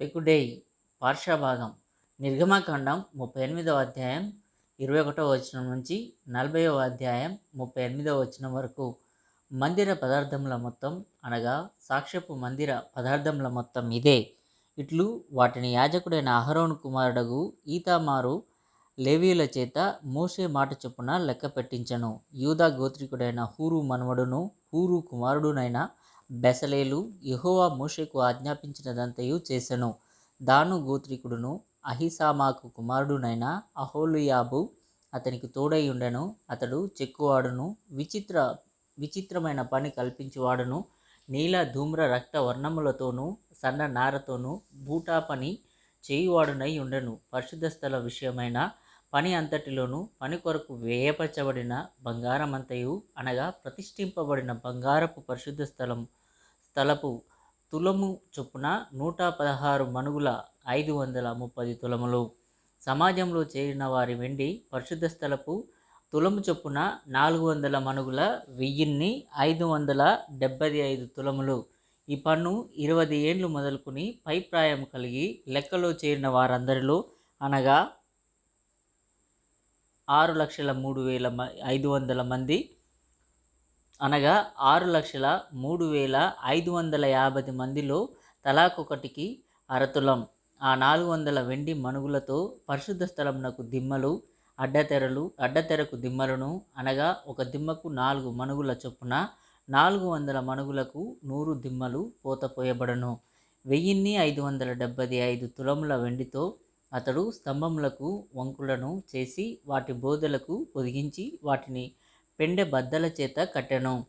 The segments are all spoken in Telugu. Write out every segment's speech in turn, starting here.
పెకుడేయ్ పార్శ్వభాగం నిర్గమకాండం ముప్పై ఎనిమిదవ అధ్యాయం ఇరవై ఒకటవ వచనం నుంచి నలభైవ అధ్యాయం ముప్పై ఎనిమిదవ వచనం వరకు. మందిర పదార్థముల మొత్తం అనగా సాక్ష్యపు మందిర పదార్థముల మొత్తం ఇదే. ఇట్లు వాటిని యాజకుడైన అహరోన్ కుమారుడగు ఈతామారు లేవీయుల చేత మోసే మాట చొప్పున లెక్క పెట్టించను. యూదా గోత్రికుడైన హూరు మనవడును హూరు కుమారుడునైన బెసలేలు యెహోవా మోషేకు ఆజ్ఞాపించినదంతయు చేసెను. దాను గోత్రికుడును అహిసామాకు కుమారుడునైన అహోలుయాబు అతనికి తోడై ఉండెను. అతడు చెక్కువాడును విచిత్ర విచిత్రమైన పని కల్పించువాడును. నీల ధూమ్ర రక్త వర్ణములతోనూ సన్న నారతోనూ బూటా పని చేయువాడునై ఉండెను. పరిశుద్ధ స్థల విషయమైన పని అంతటిలోనూ పని కొరకు వేయపరచబడిన బంగారమంతయు అనగా ప్రతిష్ఠింపబడిన బంగారపు పరిశుద్ధ స్థలం తలపు తులము చొప్పున నూట పదహారు మనుగుల ఐదు వందల ముప్పది తులములు. సమాజంలో చేరిన వారి వెండి పరిశుద్ధ స్థలపు తులము చొప్పున నాలుగు వందల మనుగుల వెయ్యిన్ని ఐదు వందల డెబ్బై ఐదు తులములు. ఈ పన్ను ఇరవై ఏండ్లు మొదలుకొని పైప్రాయం కలిగి లెక్కలో చేరిన వారందరిలో అనగా ఆరు లక్షల మూడు వేల మ ఐదు వందల మంది అనగా ఆరు లక్షల మూడు వేల ఐదు వందల యాభై మందిలో తలాకొకటికి అరతులం. ఆ నాలుగు వందల వెండి మనుగులతో పరిశుద్ధ స్థలమునకు దిమ్మలు అడ్డతెరలు అడ్డతెరకు దిమ్మలను అనగా ఒక దిమ్మకు నాలుగు మనుగుల చొప్పున నాలుగు వందల మనుగులకు నూరు దిమ్మలు పోతపోయబడను. వెయ్యిన్ని ఐదు వందల డెబ్బై ఐదు తులముల వెండితో అతడు స్తంభములకు వంకులను చేసి వాటి బోధలకు పొదిగించి వాటిని పెండె బద్దల చేత కట్టెను.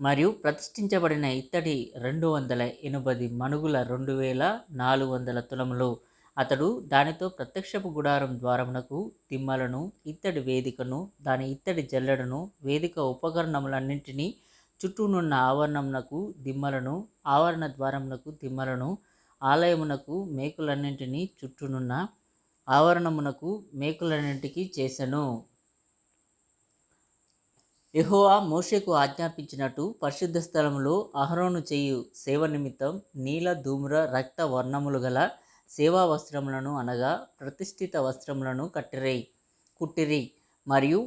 మరియు ప్రతిష్ఠించబడిన ఇత్తడి రెండు వందల ఎనభై మనుగుల రెండు వేల నాలుగు వందల తులములు. అతడు దానితో ప్రత్యక్షపు గుడారం ద్వారమునకు తిమ్మలను ఇత్తడి వేదికను దాని ఇత్తడి జల్లెడను వేదిక ఉపకరణములన్నింటినీ చుట్టూనున్న ఆవరణమునకు దిమ్మలను ఆవరణ ద్వారమునకు దిమ్మలను ఆలయమునకు మేకులన్నింటినీ చుట్టూనున్న ఆవరణమునకు మేకులన్నింటికి చేసెను. ఎహోవా మోషేకు ఆజ్ఞాపించినట్టు పరిశుద్ధ స్థలములో అహరోను చేయు సేవ నిమిత్తం నీల ధూమ్ర రక్త వర్ణములు గల సేవా వస్త్రములను అనగా ప్రతిష్ఠిత వస్త్రములను కట్టిరై కుట్టిరి. మరియు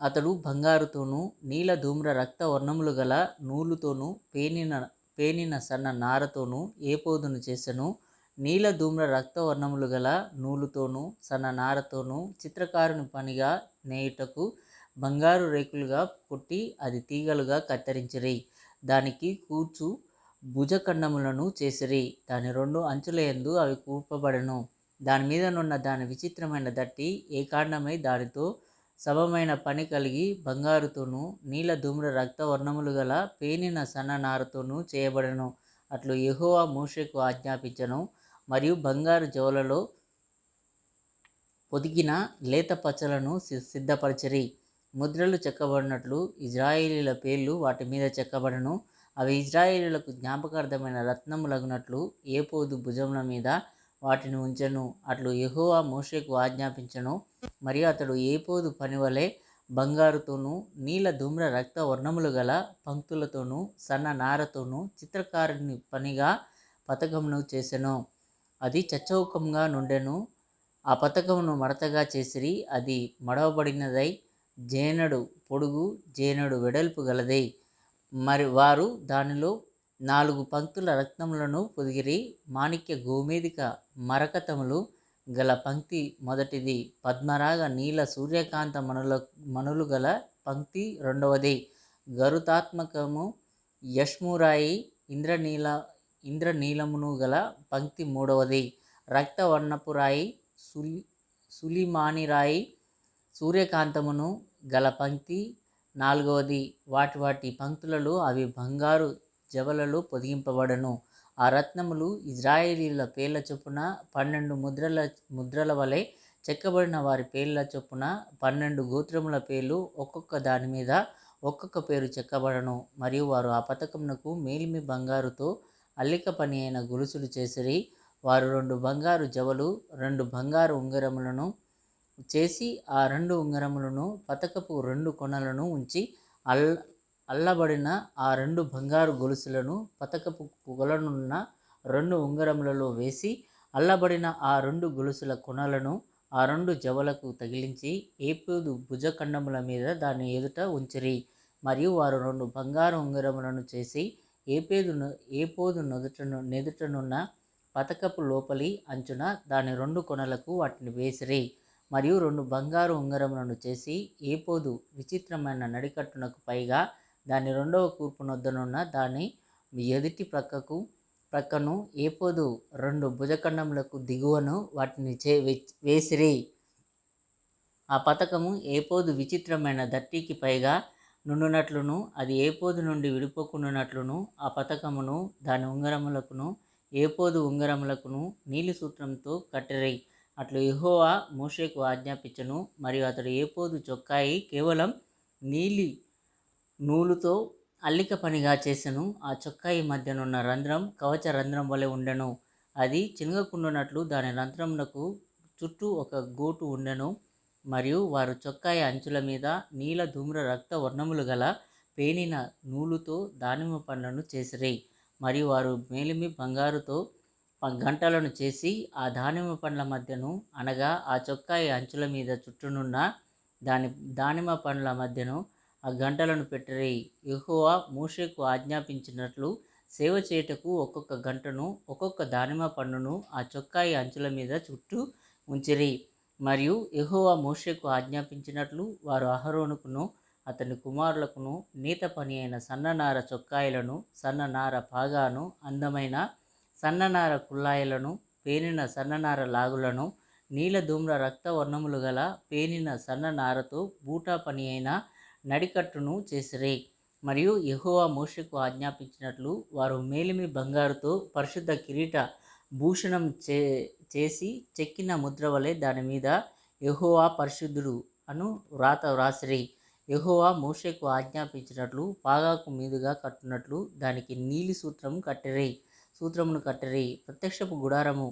అతడు బంగారుతోనూ నీల ధూమ్ర రక్త వర్ణములు గల నూలుతోనూ పేనిన పేనిన సన్న నారతోనూ ఏపోదును చేసెను. నీల ధూమ్ర రక్త వర్ణములు గల నూలుతోనూ సన్న నారతోనూ చిత్రకారుని పనిగా నేయుటకు బంగారు రేకులుగా కొట్టి అది తీగలుగా కత్తిరించిరి. దానికి కూర్చు భుజఖండములను చేసిరి. దాని రెండు అంచుల యందు అవి కూర్పబడను. దాని మీదనున్న దాని విచిత్రమైన దట్టి ఏకాండమై దానితో సమమైన పని కలిగి బంగారుతోనూ నీల ధూమ్ర రక్త వర్ణములు గల పేనిన సన్న నారతోనూ చేయబడను. అట్లు యెహోవా మూషకు ఆజ్ఞాపించను. మరియు బంగారు జోలలో పొదిగిన లేత పచ్చలను సి- ముద్రలు చెక్కబడినట్లు ఇజ్రాయేలీల పేర్లు వాటి మీద చెక్కబడను. అవి ఇజ్రాయేలీలకు జ్ఞాపకార్థమైన రత్నములగునట్లు ఏపోదు భుజముల మీద వాటిని ఉంచెను. అట్లు యెహోవా మోషేకు ఆజ్ఞాపించను. మరియు అతడు ఏపోదు పనివలే బంగారుతోనూ నీల ధూమ్ర రక్త వర్ణములు గల పంక్తులతోనూ సన్న నారతోనూ చిత్రకారుని పనిగా పథకమును చేసెను. అది చచ్చౌకంగా నుండెను. ఆ పథకమును మడతగా చేసిరి. అది మడవబడినదై జేనడు పొడుగు జేనడు వెడల్పు గలదై. మరి వారు దానిలో నాలుగు పంక్తుల రత్నములను పొదిగిరి మాణిక్య గోమేదిక మరకతములు గల పంక్తి మొదటిది. పద్మరాగ నీల సూర్యకాంత మణుల మణులు గల పంక్తి రెండవది. గరుతాత్మకము యష్మురాయి ఇంద్రనీల ఇంద్రనీలమును గల పంక్తి మూడవది. రక్తవర్ణపురాయి సులి సులిమానిరాయి సూర్యకాంతమును గల పంక్తి నాలుగవది. వాటి వాటి పంక్తులలో అవి బంగారు జవలలో పొదిగింపబడను. ఆ రత్నములు ఇజ్రాయేలీల పేర్ల చొప్పున పన్నెండు ముద్రల ముద్రల వలె చెక్కబడిన వారి పేర్ల చొప్పున పన్నెండు గోత్రముల పేర్లు ఒక్కొక్క దాని మీద ఒక్కొక్క పేరు చెక్కబడను. మరియు వారు ఆ పథకమునకు మేలిమి బంగారుతో అల్లిక పని అయిన గొలుసులు చేసిరి. వారు రెండు బంగారు జవలు రెండు బంగారు ఉంగరములను చేసి ఆ రెండు ఉంగరములను పతకపు రెండు కొనలను ఉంచి అల్ అల్లబడిన ఆ రెండు బంగారు గొలుసులను పతకపు కొలనున్న రెండు ఉంగరములలో వేసి అల్లబడిన ఆ రెండు గొలుసుల కొనలను ఆ రెండు జవలకు తగిలించి ఏపోదు భుజఖండముల మీద దాని ఎదుట ఉంచిరి. మరియు వారు రెండు బంగారు ఉంగరములను చేసి ఏపేదు ఏపోదు నొదుటను నెదుటనున్న పతకపు లోపలి అంచున దాని రెండు కొనలకు వాటిని వేసిరి. మరియు రెండు బంగారు ఉంగరములను చేసి ఏపోదు విచిత్రమైన నడికట్టునకు పైగా దాని రెండవ కూర్పు నొద్దనున్న దాని ఎదుటి ప్రక్కకు ప్రక్కను ఏపోదు రెండు భుజఖండములకు దిగువను వాటిని చే వేసిరి. ఆ పథకము ఏపోదు విచిత్రమైన దట్టికి పైగా నుండునట్లును అది ఏపోదు నుండి విడిపోకుండానట్లును ఆ పథకమును దాని ఉంగరములకును ఏపోదు ఉంగరములకును నీలి సూత్రంతో కట్టిరి. అట్లు ఎహోవా మోషేకు ఆజ్ఞాపించను మరియు అతడు ఏపోదు చొక్కాయి కేవలం నీలి నూలుతో అల్లిక పనిగా చేసెను. ఆ చొక్కాయి మధ్యనున్న రంధ్రం కవచ రంధ్రం వలె ఉండెను. అది చినగకుండునట్లు దాని రంధ్రమునకు చుట్టూ ఒక గోటు ఉండెను. మరియు వారు చొక్కాయి అంచుల మీద నీల ధూమ్ర రక్త వర్ణములు గల పేనిన నూలుతో దానిమ్మ పండ్లను చేసిరి. మరియు వారు మేలిమి బంగారుతో గంటలను చేసి ఆ దానిమ్మ పండ్ల మధ్యను అనగా ఆ చొక్కాయి అంచుల మీద చుట్టూనున్న దాని దానిమ్మ పండ్ల మధ్యను ఆ గంటలను పెట్టిరి. యెహోవా మూషకు ఆజ్ఞాపించినట్లు సేవ చేయుటకు ఒక్కొక్క గంటను ఒక్కొక్క దానిమ్మ పండును ఆ చొక్కాయి అంచుల మీద చుట్టూ ఉంచిరి. మరియు యెహోవా మూషకు ఆజ్ఞాపించినట్లు వారు అహరోనుకును అతని కుమారులకును నీత పని అయిన సన్ననార చొక్కాయిలను సన్ననార పాగాను అందమైన సన్ననార కుల్లాయిలను పేనిన సన్ననార లాగులను నీల ధూమ్ర రక్త వర్ణములు గల పేనిన సన్ననారతో బూటా పని అయిన నడికట్టును చేసిరే. మరియు యహోవా మోషకు ఆజ్ఞాపించినట్లు వారు మేలిమి బంగారుతో పరిశుద్ధ కిరీట భూషణం చే చేసి చెక్కిన ముద్ర వలె దాని మీద యెహోవా పరిశుద్ధుడు అను వ్రాత వ్రాసిరి. యహోవా మోషకు ఆజ్ఞాపించినట్లు పాగాకు మీదుగా కట్టునట్లు దానికి నీలి సూత్రం కట్టిరి. సూత్రమును కట్టరి. ప్రత్యక్షపు గుడారము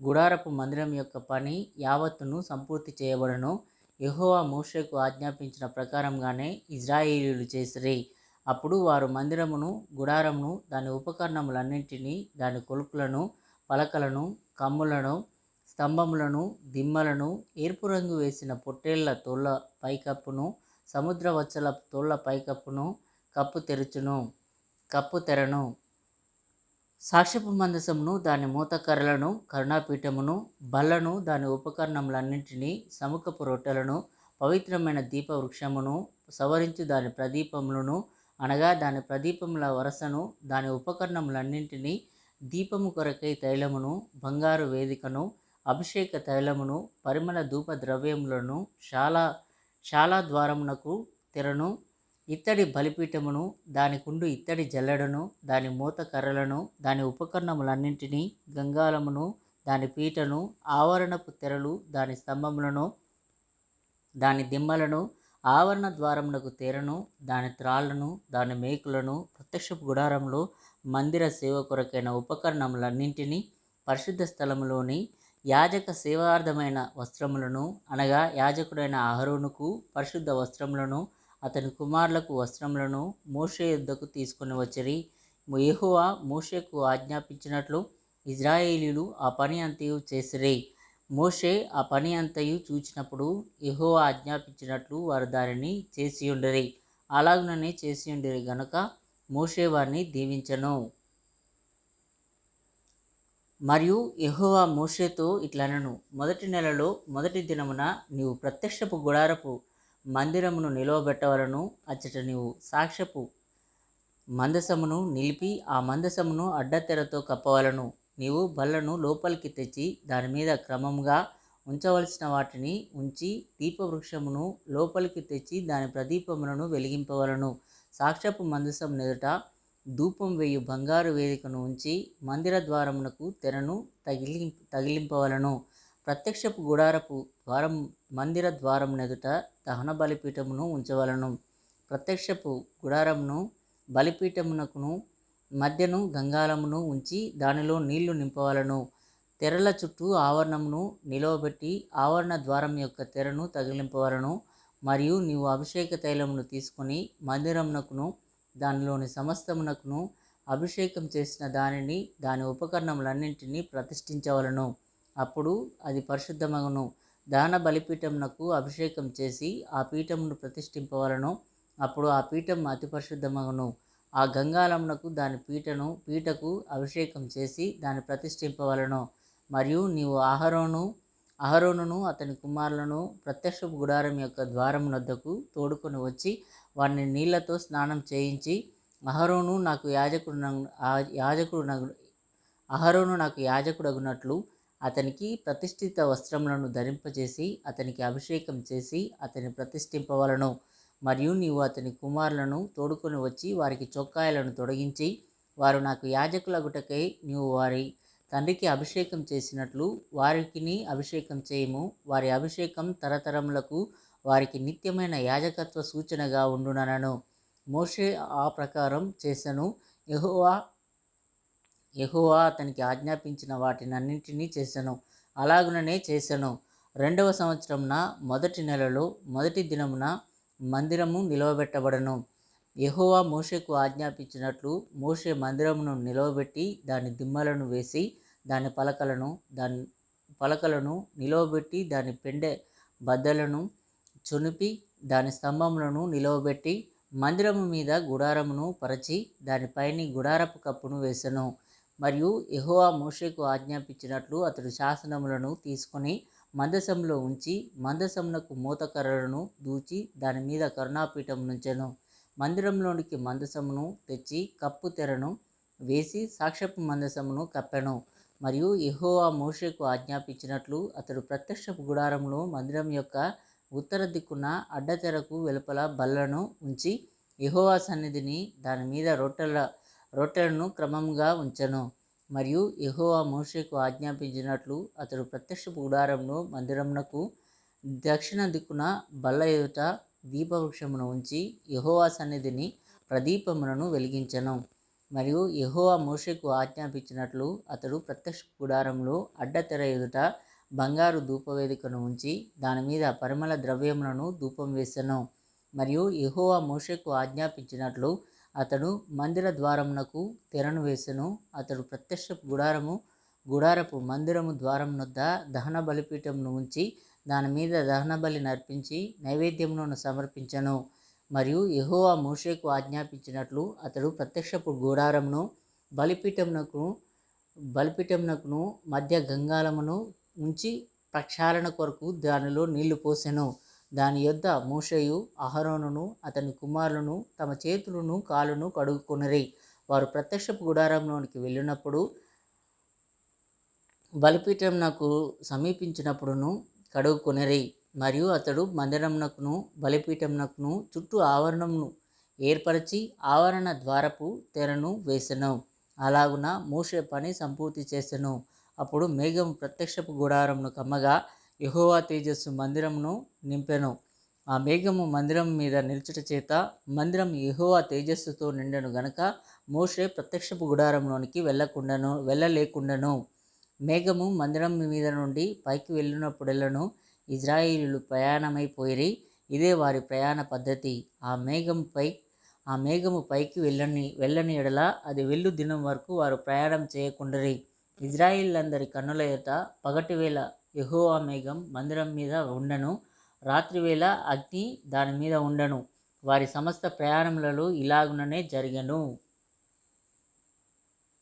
గుడారపు మందిరం యొక్క పని యావత్తును సంపూర్తి చేయబడను. యహోవా మోషకు ఆజ్ఞాపించిన ప్రకారంగానే ఇజ్రాయేలీలు చేసిరి. అప్పుడు వారు మందిరమును గుడారమును దాని ఉపకరణములన్నింటినీ దాని కొలుకులను పలకలను కమ్ములను స్తంభములను దిమ్మలను ఎరుపు రంగు వేసిన పొట్టేళ్ళ తోళ్ళ పైకప్పును సముద్ర వచ్చల తోళ్ళ పైకప్పును కప్పు తెరుచును కప్పు తెరను సాక్ష్యపు మందసమును దాని మూతకర్రలను కరుణాపీఠమును బల్లను దాని ఉపకరణములన్నింటినీ సముఖపు రొట్టెలను పవిత్రమైన దీప వృక్షమును సవరించు దాని ప్రదీపములను అనగా దాని ప్రదీపముల వరసను దాని ఉపకరణములన్నింటినీ దీపము కొరకై తైలమును బంగారు వేదికను అభిషేక తైలమును పరిమళ ధూప ద్రవ్యములను శాలా శాలా ద్వారమునకు తెరను ఇత్తడి బలిపీఠమును దాని కుండు ఇత్తడి జల్లెడను దాని మూత కర్రలను దాని ఉపకరణములన్నింటినీ గంగాలమును దాని పీటను ఆవరణపు తెరలు దాని స్తంభములను దాని దిమ్మలను ఆవరణ ద్వారమునకు తెరను దాని త్రాళ్ళను దాని మేకులను ప్రత్యక్షపు గుడారంలో మందిర సేవ కొరకైన ఉపకరణములన్నింటినీ పరిశుద్ధ స్థలములోని యాజక సేవార్థమైన వస్త్రములను అనగా యాజకుడైన అహరోనుకు పరిశుద్ధ వస్త్రములను అతని కుమారులకు వస్త్రములను మోషే యుద్ధకు తీసుకుని వచ్చిరి. యెహోవా మోషేకు ఆజ్ఞాపించినట్లు ఇజ్రాయేలీలు ఆ పని అంతయు చేసిరి. మోషే ఆ పని అంతయు చూచినప్పుడు యెహోవా ఆజ్ఞాపించినట్లు వారు దానిని చేసి ఉండరి అలాగుననే చేసి ఉండరి గనుక మోషే వారిని దీవించను. మరియు యెహోవా మోషేతో ఇట్లనను. మొదటి నెలలో మొదటి దినమున నీవు ప్రత్యక్షపు గుడారపు మందిరమును నిలవబెట్టవలను అచ్చట నీవు. సాక్ష్యపు మందసమును నిలిపి ఆ మందసమును అడ్డతెరతో కప్పవలను. నీవు బల్లను లోపలికి తెచ్చి దాని మీద క్రమంగా ఉంచవలసిన వాటిని ఉంచి దీపవృక్షమును లోపలికి తెచ్చి దాని ప్రదీపములను వెలిగింపవలను. సాక్ష్యపు మందసం ఎదుట ధూపం వేయు బంగారు వేదికను ఉంచి మందిర ద్వారమునకు తెరను తగిలి తగిలింపవలను. ప్రత్యక్షపు గుడారపు ద్వారం మందిర ద్వారం ఎదుట దహన బలిపీఠమును ఉంచవలను. ప్రత్యక్షపు గుడారమును బలిపీఠమునకును మధ్యను గంగాలమును ఉంచి దానిలో నీళ్ళు నింపవలను. తెరల చుట్టూ ఆవరణమును నిలవబెట్టి ఆవరణ ద్వారం యొక్క తెరను తగిలింపవలను. మరియు నీవు అభిషేక తైలమును తీసుకొని మందిరమునకును దానిలోని సమస్తమునకును అభిషేకం చేసిన దానిని దాని ఉపకరణములన్నింటినీ ప్రతిష్ఠించవలను. అప్పుడు అది పరిశుద్ధమగును. దాన బలిపీఠమునకు అభిషేకం చేసి ఆ పీఠమును ప్రతిష్ఠింపవలను. అప్పుడు ఆ పీఠం అతి పరిశుద్ధమగును. ఆ గంగాళమునకు దాని పీటను పీటకు అభిషేకం చేసి దాన్ని ప్రతిష్ఠింపవలను. మరియు నీవు ఆహరోను అహరోనును అతని కుమారులను ప్రత్యక్ష గుడారం యొక్క ద్వారం వద్దకు తోడుకొని వచ్చి వారిని నీళ్ళతో స్నానం చేయించి అహరోను నాకు యాజకుడు యాజకుడు అహరోను నాకు యాజకుడగునట్లు అతనికి ప్రతిష్ఠిత వస్త్రములను ధరింపజేసి అతనికి అభిషేకం చేసి అతని ప్రతిష్ఠింపవలను మరియు నీవు అతని కుమారులను తోడుకొని వచ్చి వారికి చొక్కాయలను తొడిగించి వారు నాకు యాజకులగుటకై నీవు వారి తండ్రికి అభిషేకం చేసినట్లు వారికిని అభిషేకం చేయము. వారి అభిషేకం తరతరములకు వారికి నిత్యమైన యాజకత్వ సూచనగా ఉండునను మోషే ఆ ప్రకారం చేశను యహోవా యహువా అతనికి ఆజ్ఞాపించిన వాటినన్నింటినీ చేశాను. అలాగుననే చేశాను. రెండవ సంవత్సరంన మొదటి నెలలో మొదటి దినమున మందిరము నిలవబెట్టబడను. యహోవా మోషకు ఆజ్ఞాపించినట్లు మోషే మందిరమును నిలవబెట్టి దాని దిమ్మలను వేసి దాని పలకలను దాని పలకలను నిలవబెట్టి దాని పెండె బద్దలను చునిపి దాని స్తంభములను నిలవబెట్టి మందిరము మీద గుడారమును పరచి దానిపైని గుడారపు కప్పును వేసెను. మరియు ఎహోవా మోషేకు ఆజ్ఞాపించినట్లు అతడు శాసనములను తీసుకొని మందసంలో ఉంచి మందసమునకు మూతకర్రలను దూచి దాని మీద కరుణాపీఠం నుంచెను. మందిరంలోనికి మందసమును తెచ్చి కప్పు తెరను వేసి సాక్షపు మందసమును కప్పెను. మరియు ఎహోవా మోషేకు ఆజ్ఞాపించినట్లు అతడు ప్రత్యక్షపు గుడారంలో మందిరం యొక్క ఉత్తర దిక్కున అడ్డతెరకు వెలుపల బల్లను ఉంచి ఎహోవా సన్నిధిని దాని మీద రొట్టెల రొట్టెలను క్రమంగా ఉంచెను. మరియు యహోవా మోషేకు ఆజ్ఞాపించినట్లు అతడు ప్రత్యక్ష గుడారంలో మందిరమునకు దక్షిణ దిక్కున బల్ల ఎదుట దీపవృక్షమును ఉంచి యహోవా సన్నిధిని ప్రదీపములను వెలిగించెను. మరియు యహోవా మోషేకు ఆజ్ఞాపించినట్లు అతడు ప్రత్యక్ష గుడారంలో అడ్డతెర ఎదుట బంగారు ధూపవేదికను ఉంచి దాని మీద పరిమళ ద్రవ్యములను ధూపం వేసెను. మరియు యహోవా మోషకు ఆజ్ఞాపించినట్లు అతడు మందిర ద్వారమునకు తెరను వేసెను. అతడు ప్రత్యక్ష గుడారము గుడారపు మందిరము ద్వారం దహన బలిపీఠమును ఉంచి దాని మీద దహన బలి నర్పించి నైవేద్యమును సమర్పించను. మరియు యహోవా మోషేకు ఆజ్ఞాపించినట్లు అతడు ప్రత్యక్షపు గుడారమును బలిపీఠమునకు బలిపీఠమునకును మధ్య గంగాలమును ఉంచి ప్రక్షాళన కొరకు దానిలో నీళ్ళు పోసెను. దాని యొద్ద మోషయు అహరోనును అతని కుమారులను తమ చేతులను కాలును కడుగుకొనరి వారు ప్రత్యక్షపు గుడారంలోనికి వెళ్ళినప్పుడు బలిపీఠంనకు సమీపించినప్పుడును కడుగుకొనరి మరియు అతడు మందిరంనకును బలిపీఠంనకును చుట్టూ ఆవరణమును ఏర్పరిచి ఆవరణ ద్వారపు తెరను వేసెను. అలాగున మోషే పని సంపూర్తి చేసెను. అప్పుడు మేఘం ప్రత్యక్షపు గుడారంను కమ్మగా యహోవా తేజస్సు మందిరమును నింపెను. ఆ మేఘము మందిరం మీద నిల్చుట చేత మందిరం యహోవా తేజస్సుతో నిండెను గనక మోషే ప్రత్యక్షపు గుడారంలోనికి వెళ్ళకుండాను వెళ్ళలేకుండాను. మేఘము మందిరం మీద నుండి పైకి వెళ్ళినప్పుడెల్లను ఇజ్రాయిలు ప్రయాణమైపోయి ఇదే వారి ప్రయాణ పద్ధతి. ఆ మేఘంపై ఆ మేఘము పైకి వెళ్ళని వెళ్ళని ఎడల అది వెళ్ళు దినం వరకు వారు ప్రయాణం చేయకుండరి. ఇజ్రాయిలందరి కన్నుల ఎదుట పగటివేళ యహోవా మేఘం మందిరం మీద ఉండను. రాత్రివేళ అగ్ని దాని మీద ఉండను. వారి సమస్త ప్రయాణములలో ఇలాగుననే జరిగను.